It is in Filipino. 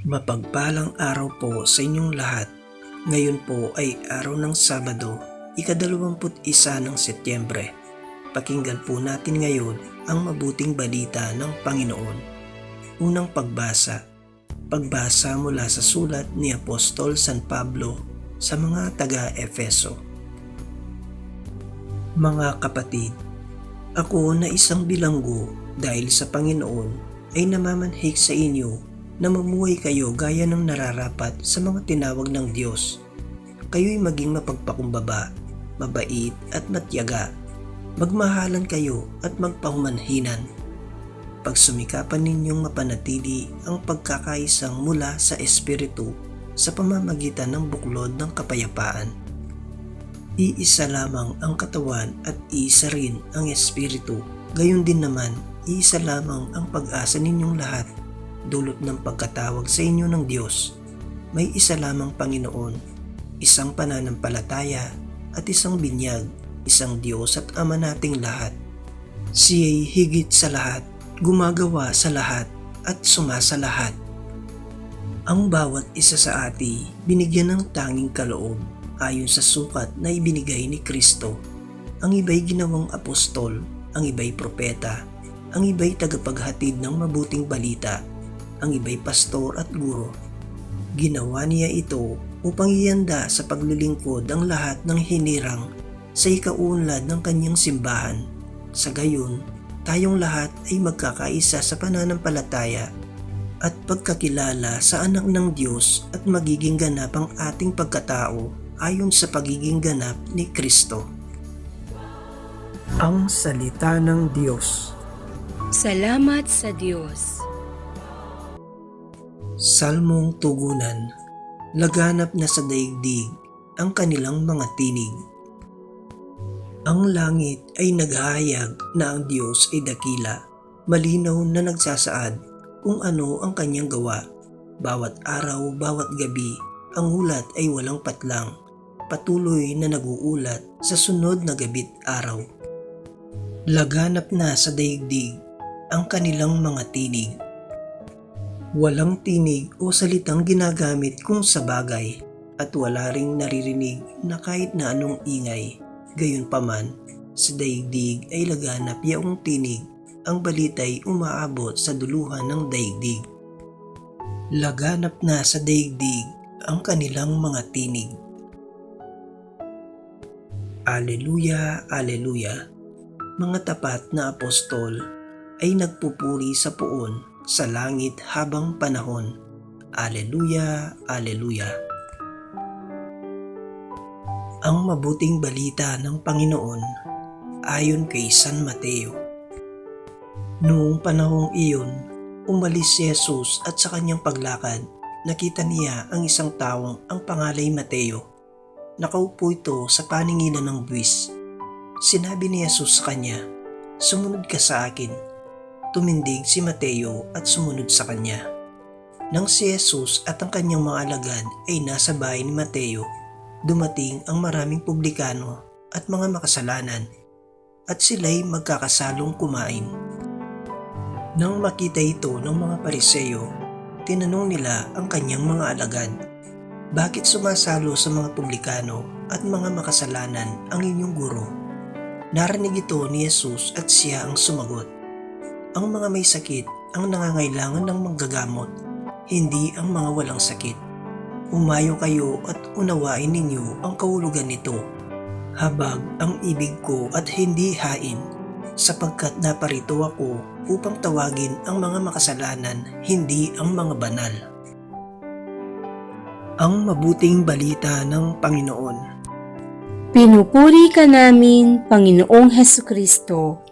Mapagpalang araw po sa inyong lahat. Ngayon po ay araw ng Sabado, ikadalawamput isa ng Setyembre. Pakinggan po natin ngayon ang mabuting balita ng Panginoon. Unang pagbasa. Pagbasa mula sa sulat ni Apostol San Pablo sa mga taga-Efeso. Mga kapatid, ako na isang bilanggo dahil sa Panginoon ay namamanhik sa inyo na mamuhay kayo gaya ng nararapat sa mga tinawag ng Diyos. Kayo'y maging mapagpakumbaba, mabait at matyaga. Magmahalan kayo at magpahumanhinan. Pagsumikapan ninyong mapanatili ang pagkakaisang mula sa Espiritu sa pamamagitan ng buklod ng kapayapaan. Iisa lamang ang katawan at iisa rin ang Espiritu. Gayon din naman, iisa lamang ang pag-asa ninyong lahat dulot ng pagkatawag sa inyo ng Diyos. May isa lamang Panginoon, isang pananampalataya at isang binyag, isang Diyos at Ama nating lahat. Siya'y higit sa lahat, gumagawa sa lahat at sumasa lahat. Ang bawat isa sa ati binigyan ng tanging kaloob ayon sa sukat na ibinigay ni Kristo. Ang iba'y ginawang apostol, ang iba'y propeta, ang iba'y tagapaghatid ng mabuting balita, ang iba'y pastor at guro. Ginawa niya ito upang ianda sa paglilingkod ang lahat ng hinirang sa ikaunlad ng kanyang simbahan. Sa gayon, tayong lahat ay magkakaisa sa pananampalataya at pagkakilala sa anak ng Diyos at magiging ganap ang ating pagkatao ayon sa pagiging ganap ni Kristo. Ang Salita ng Diyos Salamat sa Diyos. Salmong Tugunan Laganap na sa daigdig ang kanilang mga tinig. Ang langit ay naghahayag na ang Diyos ay dakila, malinaw na nagsasaad kung ano ang kanyang gawa. Bawat araw, bawat gabi, ang ulat ay walang patlang, patuloy na naguulat sa sunod na gabit araw. Laganap na sa daigdig ang kanilang mga tinig. Walang tinig o salitang ginagamit kung sa bagay at wala ring naririnig na kahit na anong ingay. Gayunpaman, sa daigdig ay laganap yaong tinig, ang balita'y umaabot sa duluhan ng daigdig. Laganap na sa daigdig ang kanilang mga tinig. Aleluya, Aleluya. Mga tapat na apostol ay nagpupuri sa puon sa langit habang panahon. Aleluya, Aleluya. Ang mabuting balita ng Panginoon ayon kay San Mateo. Noong panahong iyon, umalis si Jesus at sa kanyang paglakad, nakita niya ang isang taong ang pangalay Mateo. Nakaupo ito sa paninginan ng buwis. Sinabi ni Jesus sa kanya, Sumunod ka sa akin. Tumindig si Mateo at sumunod sa kanya. Nang si Jesus at ang kanyang mga alagad ay nasa bahay ni Mateo, dumating ang maraming publikano at mga makasalanan at sila'y magkakasalong kumain. Nang makita ito ng mga pariseyo, tinanong nila ang kanyang mga alagad, Bakit sumasalo sa mga publikano at mga makasalanan ang inyong guro? Narinig ito ni Jesus at siya ang sumagot, Ang mga may sakit ang nangangailangan ng manggagamot, hindi ang mga walang sakit. Umayo kayo at unawain ninyo ang kahulugan nito. Habag ang ibig ko at hindi hain, sapagkat naparito ako upang tawagin ang mga makasalanan, hindi ang mga banal. Ang mabuting balita ng Panginoon. Pinupuri ka namin, Panginoong Heso Kristo.